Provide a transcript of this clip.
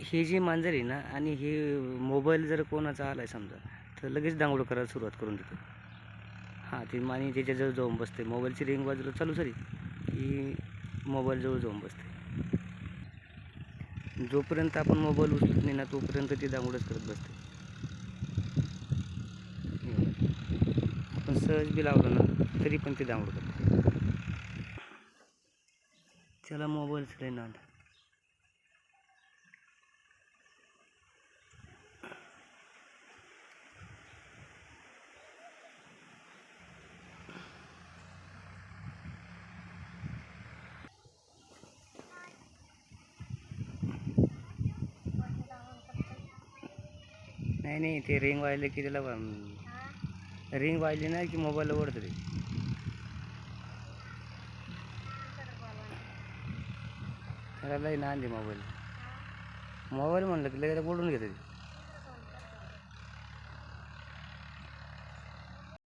हे जे मांजर आहे ना आणि हे मोबाईल जर कोणाचा आला आहे समजा तर लगेच दांगडं करायला सुरुवात करून देतो. हां ती मानी त्याच्याजवळ जाऊन बसते मोबाईलची रिंग बाजूला चालू सरी की मोबाईलजवळ जाऊन बसते जोपर्यंत आपण मोबाईल उचलत नाही ना तोपर्यंत ती दांगडच करत बसते आपण सहज बी लावलं ना तरी पण ते दांगड करते त्याला मोबाईलचं नाही ना नाही नाही ते रिंग वाजले की त्याला रिंग वाजली ना की मोबाईल ओढतं ते. त्याला लय नांदी मोबाईल मोबाईल म्हणलं की लगेच ओढून घेते ते.